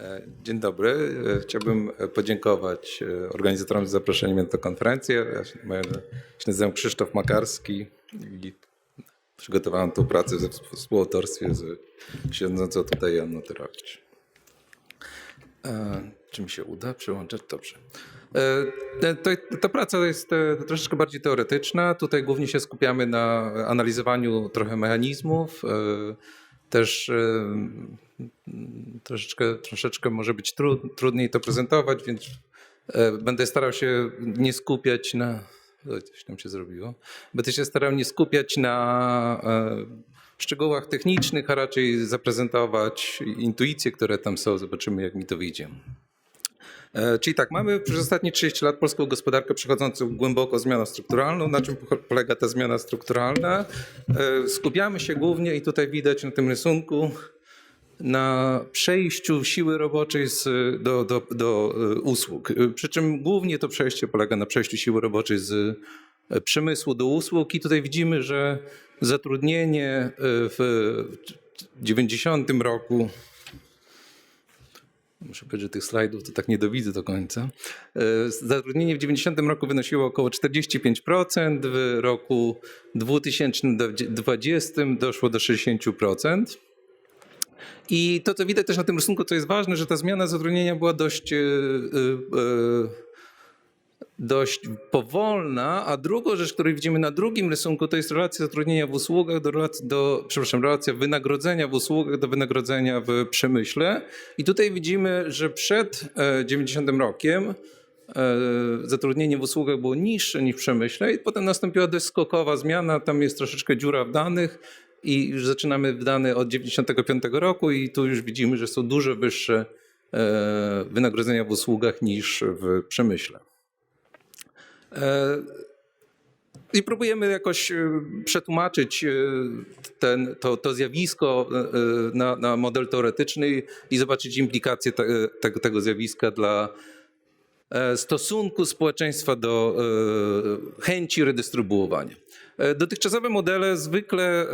E, Dzień dobry. E, Chciałbym podziękować e, organizatorom za zaproszenie mnie na tę konferencję. Ja się, nazywam Krzysztof Makarski i przygotowałem tę pracę we współautorstwie z siedzącą tutaj Janną Tyrowicz. Czy mi się uda przełączać? Dobrze. To, ta praca jest troszeczkę bardziej teoretyczna. Tutaj głównie się skupiamy na analizowaniu trochę mechanizmów. Też m, troszeczkę, troszeczkę może być tru, trudniej to prezentować, więc e, będę starał się nie skupiać na. Oj, coś tam się zrobiło. Będę się starał nie skupiać na e, szczegółach technicznych, a raczej zaprezentować intuicje, które tam są. Zobaczymy, jak mi to wyjdzie. E, Czyli tak, mamy przez ostatnie 30 lat polską gospodarkę przechodzącą głęboko zmianę strukturalną. Na czym po- polega ta zmiana strukturalna? E, Skupiamy się głównie, i tutaj widać na tym rysunku, na przejściu siły roboczej z, do, do, do e, usług. Przy czym głównie to przejście polega na przejściu siły roboczej z przemysłu do usług i tutaj widzimy, że zatrudnienie w 90 roku Muszę powiedzieć, że tych slajdów to tak nie dowidzę do końca. E, Zatrudnienie w 90 roku wynosiło około 45%, w roku 2020 doszło do 60%. I to, co widać też na tym rysunku, co jest ważne, że ta zmiana zatrudnienia była dość, e, e, dość powolna, a drugą rzecz, którą widzimy na drugim rysunku, to jest relacja zatrudnienia w usługach do relacji, do, przepraszam, relacja wynagrodzenia w usługach do wynagrodzenia w przemyśle. I tutaj widzimy, że przed e, 90 rokiem e, zatrudnienie w usługach było niższe niż w przemyśle i potem nastąpiła dość skokowa zmiana, tam jest troszeczkę dziura w danych i już zaczynamy dane od 95 roku i tu już widzimy, że są dużo wyższe e, wynagrodzenia w usługach niż w przemyśle. E, I próbujemy jakoś e, przetłumaczyć e, ten, to, to zjawisko na, na model teoretyczny i zobaczyć implikacje te, tego, tego zjawiska dla stosunku społeczeństwa do chęci redystrybuowania. Dotychczasowe modele zwykle,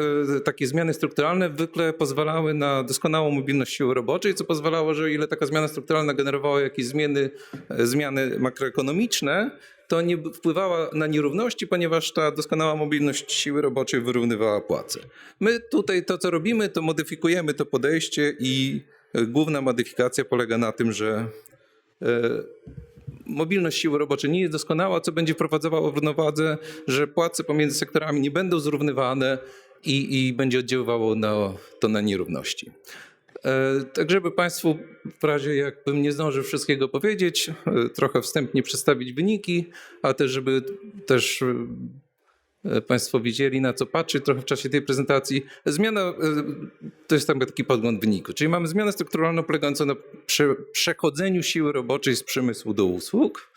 takie zmiany strukturalne, zwykle pozwalały na doskonałą mobilność siły roboczej, co pozwalało, że ile taka zmiana strukturalna generowała jakieś zmiany, zmiany makroekonomiczne, to nie wpływała na nierówności, ponieważ ta doskonała mobilność siły roboczej wyrównywała płace. My tutaj to, co robimy, to modyfikujemy to podejście i e, główna modyfikacja polega na tym, że e, mobilność siły roboczej nie jest doskonała, co będzie wprowadzało w równowadze, że płace pomiędzy sektorami nie będą zrównywane i, i będzie oddziaływało na, to na nierówności. E, Tak, żeby Państwu w razie jakbym nie zdążył wszystkiego powiedzieć, e, trochę wstępnie przedstawić wyniki, a też żeby też e, Państwo wiedzieli na co patrzy trochę w czasie tej prezentacji. Zmiana to jest tam taki podgląd wyniku, czyli mamy zmianę strukturalną polegającą na prze, przechodzeniu siły roboczej z przemysłu do usług.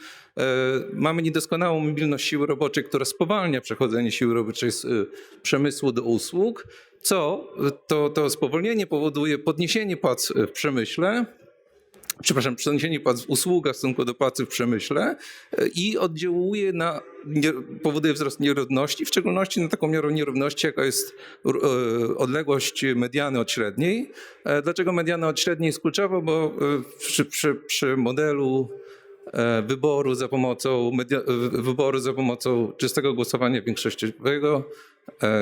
Mamy niedoskonałą mobilność siły roboczej, która spowalnia przechodzenie siły roboczej z przemysłu do usług, co to, to spowolnienie powoduje podniesienie płac w przemyśle, przepraszam, przeniesienie płac w usługach w stosunku do płacy w przemyśle e, i oddziałuje na, powoduje wzrost nierówności, w szczególności na taką miarę nierówności, jaka jest e, odległość mediany od średniej. E, Dlaczego mediana od średniej jest kluczowa? Bo przy, przy, przy modelu wyboru za pomocą wyboru za pomocą czystego głosowania większościowego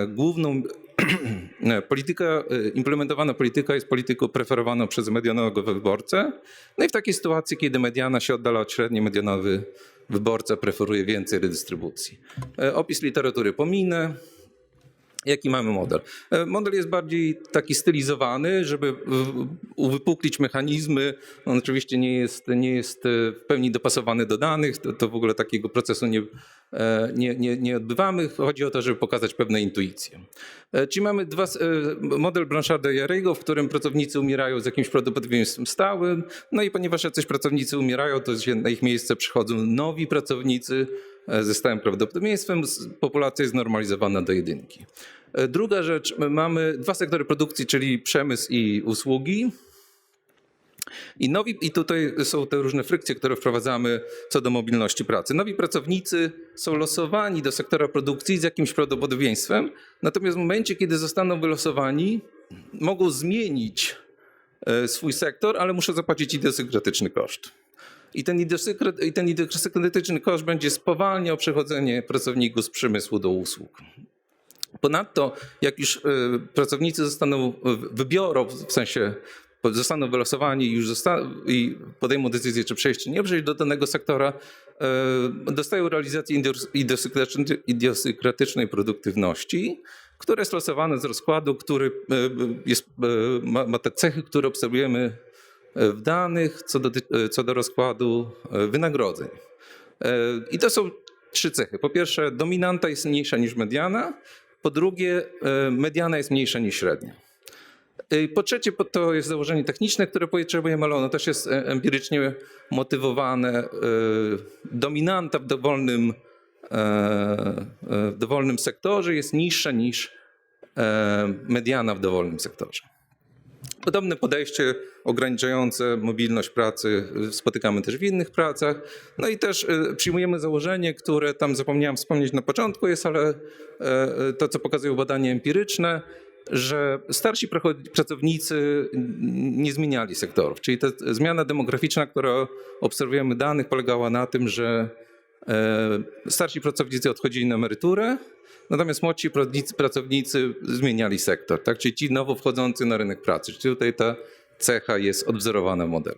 główną Polityka, y, implementowana polityka jest polityką preferowaną przez medianowego wyborcę. No i w takiej sytuacji, kiedy mediana się oddala od średniej, medianowy wyborca preferuje więcej redystrybucji. E, Opis literatury pominę. Jaki mamy model? E, Model jest bardziej taki stylizowany, żeby uwypuklić mechanizmy. On oczywiście nie jest, nie jest e, w pełni dopasowany do danych, to, to w ogóle takiego procesu nie, nie, nie, nie odbywamy. Chodzi o to, żeby pokazać pewne intuicje. E, Czyli mamy dwa, e, model Blancharda i Arrigo, w którym pracownicy umierają z jakimś prawdopodobieństwem stałym. No i ponieważ jacyś pracownicy umierają, to na ich miejsce przychodzą nowi pracownicy e, ze stałym prawdopodobieństwem. Populacja jest normalizowana do jedynki. E, Druga rzecz, my mamy dwa sektory produkcji, czyli przemysł i usługi. I, nowi, I tutaj są te różne frykcje, które wprowadzamy co do mobilności pracy. Nowi pracownicy są losowani do sektora produkcji z jakimś prawdopodobieństwem, natomiast w momencie, kiedy zostaną wylosowani, mogą zmienić e, swój sektor, ale muszę zapłacić idiosynkratyczny koszt. I ten, I ten idiosynkratyczny koszt będzie spowalniał przechodzenie pracowników z przemysłu do usług. Ponadto, jak już e, pracownicy zostaną, wybiorą, w sensie zostaną wylosowani i już zosta- i podejmą decyzję, czy przejść, czy nie przejść do danego sektora, e, dostają realizację idios- idiosynkratycznej- produktywności, które jest losowane z rozkładu, który e, jest, e, ma, ma te cechy, które obserwujemy w danych co do, co do rozkładu wynagrodzeń. I to są trzy cechy. Po pierwsze, dominanta jest mniejsza niż mediana. Po drugie, mediana jest mniejsza niż średnia. E, Po trzecie, to jest założenie techniczne, które potrzebujemy, ale ono też jest e, empirycznie motywowane. E, Dominanta w dowolnym, e, e, w dowolnym sektorze jest niższa niż mediana w dowolnym sektorze. Podobne podejście ograniczające mobilność pracy y, spotykamy też w innych pracach. No i też y, przyjmujemy założenie, które tam zapomniałem wspomnieć na początku, jest ale to, co pokazują badania empiryczne, że starsi pracownicy nie zmieniali sektorów. Czyli ta zmiana demograficzna, którą obserwujemy w danych, polegała na tym, że e, starsi pracownicy odchodzili na emeryturę, Natomiast młodsi pracownicy zmieniali sektor, tak? czyli ci nowo wchodzący na rynek pracy. Czyli tutaj ta cecha jest odwzorowana w modelu.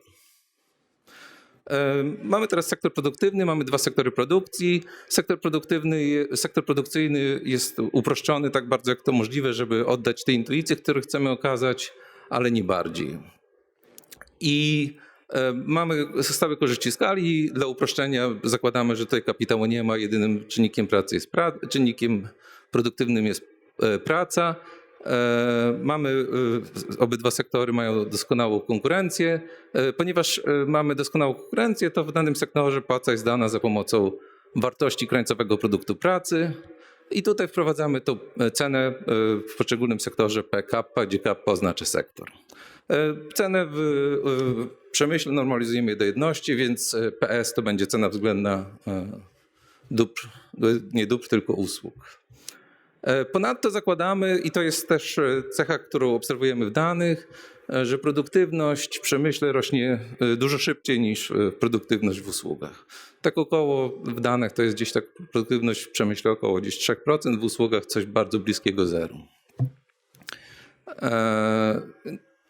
Mamy teraz sektor produktywny, mamy dwa sektory produkcji. Sektor produktywny, sektor produkcyjny jest uproszczony tak bardzo jak to możliwe, żeby oddać te intuicje, które chcemy okazać, ale nie bardziej. I mamy stałe korzyści skali. Dla uproszczenia zakładamy, że tutaj kapitału nie ma. Jedynym czynnikiem pracy jest pra- czynnikiem produktywnym jest e, praca. E, Mamy, e, obydwa sektory mają doskonałą konkurencję. E, Ponieważ mamy doskonałą konkurencję, to w danym sektorze płaca jest dana za pomocą wartości krańcowego produktu pracy. I tutaj wprowadzamy tą cenę w poszczególnym sektorze P kappa, gdzie kappa oznacza sektor. Cenę w, przemyśle normalizujemy do jedności, więc PS to będzie cena względna dóbr, nie dóbr, tylko usług. E, Ponadto zakładamy, i to jest też e, cecha, którą obserwujemy w danych, e, że produktywność w przemyśle rośnie dużo szybciej niż produktywność w usługach. Tak około w danych to jest gdzieś tak produktywność w przemyśle około gdzieś 3%, w usługach coś bardzo bliskiego zeru.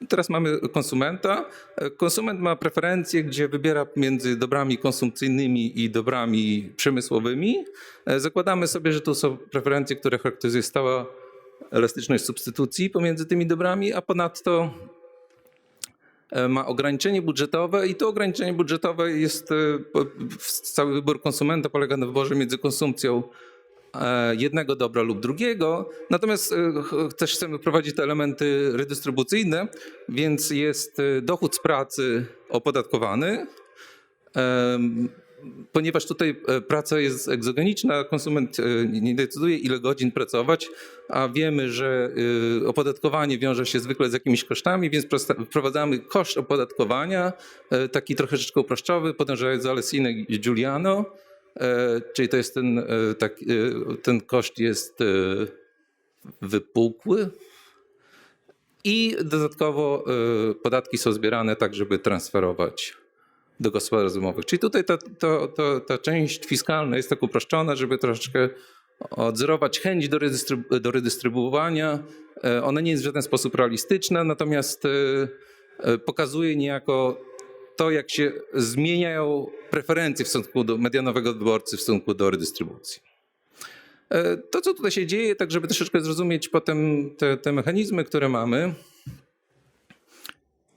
Teraz mamy konsumenta. Konsument ma preferencje, gdzie wybiera między dobrami konsumpcyjnymi i dobrami przemysłowymi. Zakładamy sobie, że to są preferencje, które charakteryzuje stała elastyczność substytucji pomiędzy tymi dobrami, a ponadto e, ma ograniczenie budżetowe i to ograniczenie budżetowe jest, e, cały wybór konsumenta polega na wyborze między konsumpcją jednego dobra lub drugiego. Natomiast e, też chcemy wprowadzić te elementy redystrybucyjne, więc jest e, dochód z pracy opodatkowany. Ponieważ tutaj e, praca jest egzogeniczna, konsument e, nie decyduje, ile godzin pracować, a wiemy, że e, opodatkowanie wiąże się zwykle z jakimiś kosztami, więc wprowadzamy koszt opodatkowania, e, taki troszeczkę uproszczowy, podążając za Alessine Giuliano, e, czyli to jest ten, e, tak, e, ten koszt jest e, wypukły. I dodatkowo e, podatki są zbierane tak, żeby transferować do gospodarstw domowych. Czyli tutaj ta, to, to, ta część fiskalna jest tak uproszczona, żeby troszeczkę odzorować chęć do, redystrybu- do redystrybuowania. E, Ona nie jest w żaden sposób realistyczna, natomiast e, e, pokazuje niejako to, jak się zmieniają preferencje w stosunku do medianowego wyborcy w stosunku do redystrybucji. E, To, co tutaj się dzieje, tak żeby troszeczkę zrozumieć potem te, te mechanizmy, które mamy,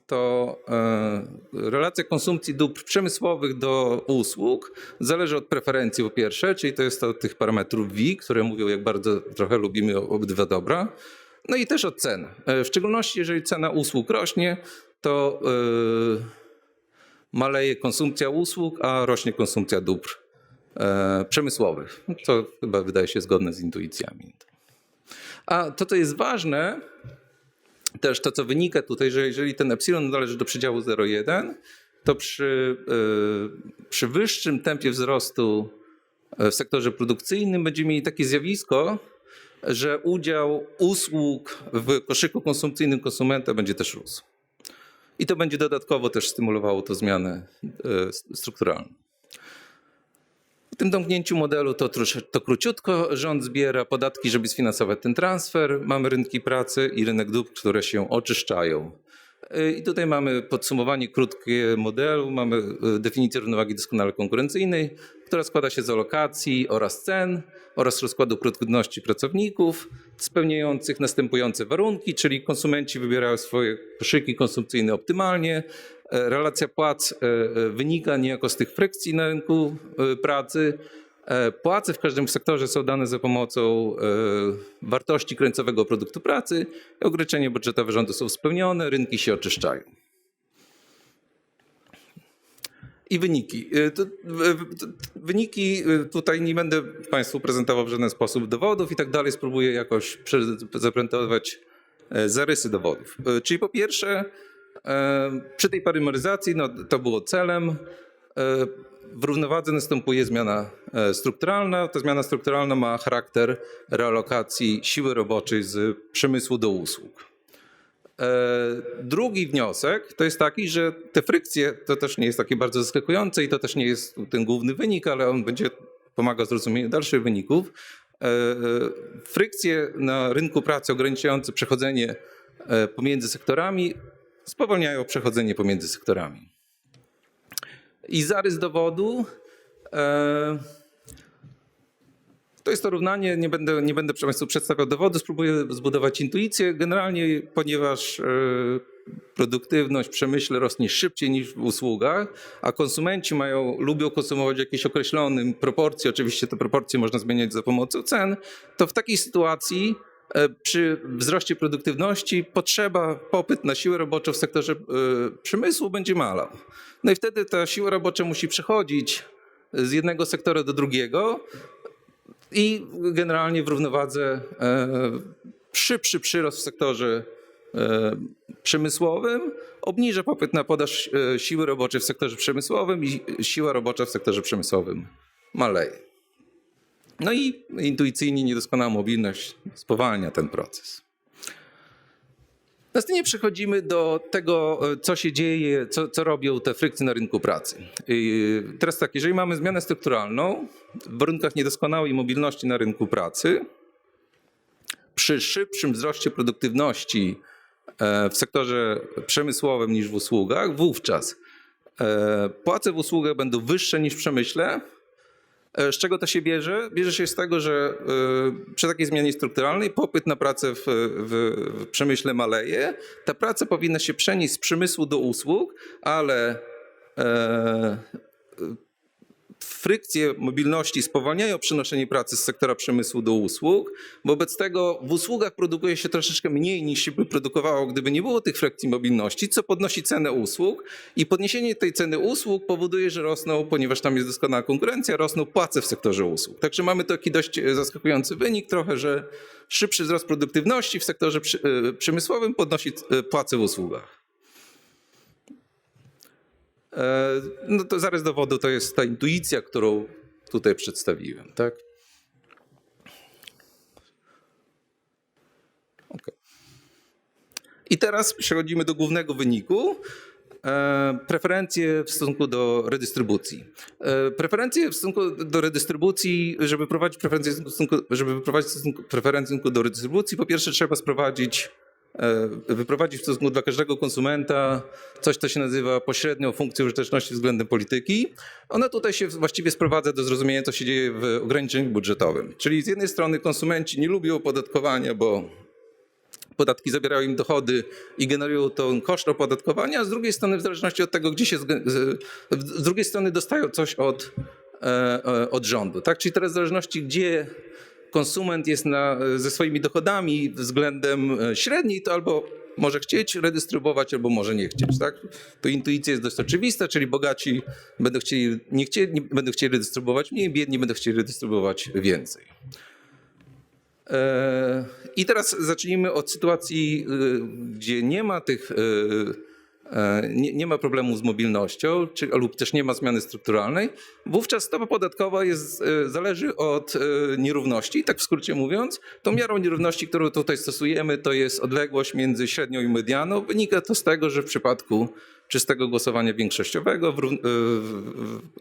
to e, relacja konsumpcji dóbr przemysłowych do usług zależy od preferencji po pierwsze, czyli to jest od tych parametrów V, które mówią, jak bardzo trochę lubimy obydwa dobra, no i też od cen. E, W szczególności, jeżeli cena usług rośnie, to e, maleje konsumpcja usług, a rośnie konsumpcja dóbr e, przemysłowych, co chyba wydaje się zgodne z intuicjami. A to, co jest ważne, też to, co wynika tutaj, że jeżeli ten epsilon należy do przedziału 0,1, to przy, y, przy wyższym tempie wzrostu y, w sektorze produkcyjnym będziemy mieli takie zjawisko, że udział usług w koszyku konsumpcyjnym konsumenta będzie też rósł. I to będzie dodatkowo też stymulowało to zmianę e, strukturalną. W tym domknięciu modelu to, to króciutko. Rząd zbiera podatki, żeby sfinansować ten transfer. Mamy rynki pracy i rynek dóbr, które się oczyszczają. I tutaj mamy podsumowanie krótkie modelu. Mamy y, definicję równowagi doskonale konkurencyjnej, która składa się z alokacji oraz cen oraz rozkładu produktywności pracowników spełniających następujące warunki, czyli konsumenci wybierają swoje koszyki konsumpcyjne optymalnie, E, Relacja płac e, e, wynika niejako z tych frykcji na rynku pracy. E, Płace w każdym sektorze są dane za pomocą e, wartości krańcowego produktu pracy. Ograniczenia budżetowe rządu są spełnione, rynki się oczyszczają. I wyniki. E, Wyniki tutaj nie będę Państwu prezentował w żaden sposób dowodów i tak dalej. Spróbuję jakoś zaprezentować zarysy dowodów. Czyli po pierwsze, przy tej parymeryzacji no, to było celem. W równowadze następuje zmiana e, strukturalna. Ta zmiana strukturalna ma charakter realokacji siły roboczej z przemysłu do usług. E, Drugi wniosek to jest taki, że te frykcje to też nie jest takie bardzo zaskakujące i to też nie jest ten główny wynik, ale on będzie pomagał zrozumieniu dalszych wyników. E, Frykcje na rynku pracy ograniczające przechodzenie pomiędzy sektorami spowalniają przechodzenie pomiędzy sektorami. I zarys dowodu. E, to jest to równanie, nie będę, nie będę Państwu przedstawiał dowodu, spróbuję zbudować intuicję. Generalnie, ponieważ e, produktywność w przemyśle rośnie szybciej niż w usługach, a konsumenci mają, lubią konsumować w jakiejś określonym proporcji, oczywiście te proporcje można zmieniać za pomocą cen, to w takiej sytuacji przy wzroście produktywności potrzeba, popyt na siłę roboczą w sektorze e, przemysłu będzie malał. No i wtedy ta siła robocza musi przechodzić z jednego sektora do drugiego, i generalnie w równowadze e, szybszy przyrost w sektorze e, przemysłowym obniża popyt na podaż e, siły roboczej w sektorze przemysłowym i siła robocza w sektorze przemysłowym maleje. No i intuicyjnie niedoskonała mobilność spowalnia ten proces. Następnie przechodzimy do tego, e, co się dzieje, co, co robią te frykcje na rynku pracy. I teraz tak, jeżeli mamy zmianę strukturalną w warunkach niedoskonałej mobilności na rynku pracy, przy szybszym wzroście produktywności e, w sektorze przemysłowym niż w usługach, wówczas e, płace w usługach będą wyższe niż w przemyśle, E, Z czego to się bierze? Bierze się z tego, że y, przy takiej zmianie strukturalnej popyt na pracę w, w, w przemyśle maleje. Ta praca powinna się przenieść z przemysłu do usług, ale e, frykcje mobilności spowalniają przenoszenie pracy z sektora przemysłu do usług. Wobec tego w usługach produkuje się troszeczkę mniej niż się by produkowało, gdyby nie było tych frykcji mobilności, co podnosi cenę usług i podniesienie tej ceny usług powoduje, że rosną, ponieważ tam jest doskonała konkurencja, rosną płace w sektorze usług. Także mamy taki dość e, zaskakujący wynik trochę, że szybszy wzrost produktywności w sektorze e, przemysłowym podnosi e, płace w usługach. E, No to zarys dowodu to jest ta intuicja, którą tutaj przedstawiłem, tak? Okay. I teraz przechodzimy do głównego wyniku. E, Preferencje w stosunku do redystrybucji. E, Preferencje w stosunku do redystrybucji, żeby prowadzić preferencje w stosunku, żeby stosunku- preferencje w stosunku do redystrybucji, po pierwsze trzeba sprowadzić wyprowadzić w stosunku dla każdego konsumenta coś, co się nazywa pośrednią funkcją użyteczności względem polityki. Ona tutaj się właściwie sprowadza do zrozumienia, co się dzieje w ograniczeniu budżetowym. Czyli z jednej strony konsumenci nie lubią opodatkowania, bo podatki zabierają im dochody i generują tą koszt opodatkowania, a z drugiej strony w zależności od tego, gdzie się... Z drugiej strony dostają coś od, e, e, od rządu. Tak? Czyli teraz w zależności, gdzie konsument jest na, ze swoimi dochodami względem e, średniej, to albo może chcieć redystrybuować, albo może nie chcieć. Tak? To intuicja jest dość oczywista, czyli bogaci będą chcieli, nie chcieli, będą chcieli redystrybuować mniej, biedni będą chcieli redystrybuować więcej. E, I teraz zacznijmy od sytuacji, y, gdzie nie ma tych e, nie, nie ma problemu z mobilnością, czy, lub też nie ma zmiany strukturalnej, wówczas stopa podatkowa jest, e, zależy od e, nierówności. Tak w skrócie mówiąc, tą miarą nierówności, którą tutaj stosujemy, to jest odległość między średnią i medianą. Wynika to z tego, że w przypadku czystego głosowania większościowego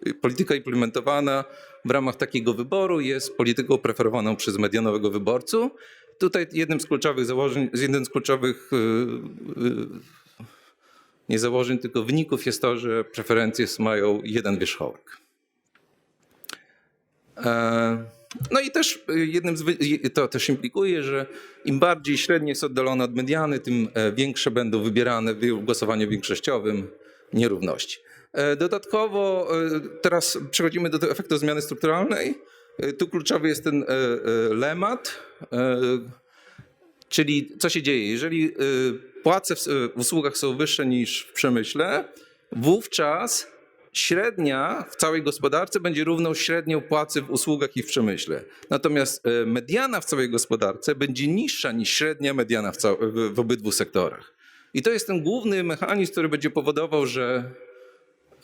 e, polityka implementowana w ramach takiego wyboru jest polityką preferowaną przez medianowego wyborców. Tutaj jednym z kluczowych założeń, jednym z kluczowych e, e, nie założeń, tylko wyników jest to, że preferencje mają jeden wierzchołek. E, No i też jednym z, to też implikuje, że im bardziej średnie jest oddalone od mediany, tym e, większe będą wybierane w głosowaniu większościowym nierówności. E, Dodatkowo teraz przechodzimy do efektu zmiany strukturalnej. Tu kluczowy jest ten lemat, Czyli co się dzieje? Jeżeli y, płace w, w usługach są wyższe niż w przemyśle, wówczas średnia w całej gospodarce będzie równą średnią płacy w usługach i w przemyśle. Natomiast y, mediana w całej gospodarce będzie niższa niż średnia mediana w, w, obydwu sektorach. I to jest ten główny mechanizm, który będzie powodował, że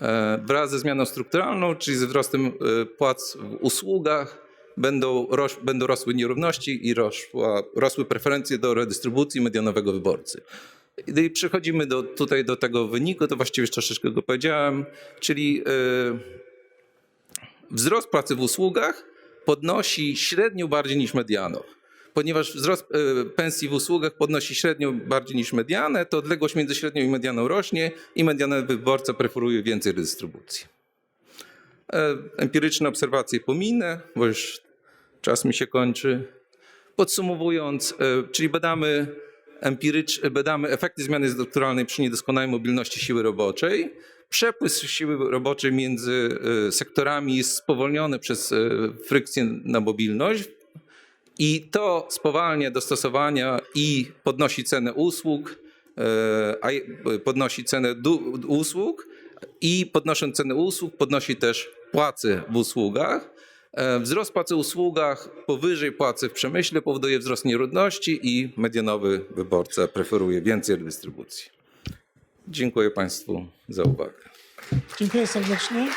e, wraz ze zmianą strukturalną, czyli ze wzrostem płac w usługach, będą, będą rosły nierówności i rosła, rosły preferencje do redystrybucji medianowego wyborcy. I przechodzimy do, tutaj do tego wyniku, to właściwie troszeczkę go powiedziałem, czyli e, wzrost płacy w usługach podnosi średnią bardziej niż medianę. Ponieważ wzrost e, pensji w usługach podnosi średnią bardziej niż medianę, to odległość między średnią i medianą rośnie i mediana wyborca preferuje więcej redystrybucji. E, Empiryczne obserwacje pominę, bo już czas mi się kończy. Podsumowując, e, czyli badamy, empirycz, badamy efekty zmiany strukturalnej przy niedoskonałej mobilności siły roboczej. Przepływ siły roboczej między e, sektorami jest spowolniony przez e, frykcję na mobilność i to spowalnia dostosowania i podnosi cenę usług, e, podnosi cenę usług i podnosząc cenę usług podnosi też płace w usługach. E, Wzrost płacy w usługach powyżej płacy w przemyśle powoduje wzrost nierówności i medianowy wyborca preferuje więcej dystrybucji. Dziękuję Państwu za uwagę. Dziękuję serdecznie.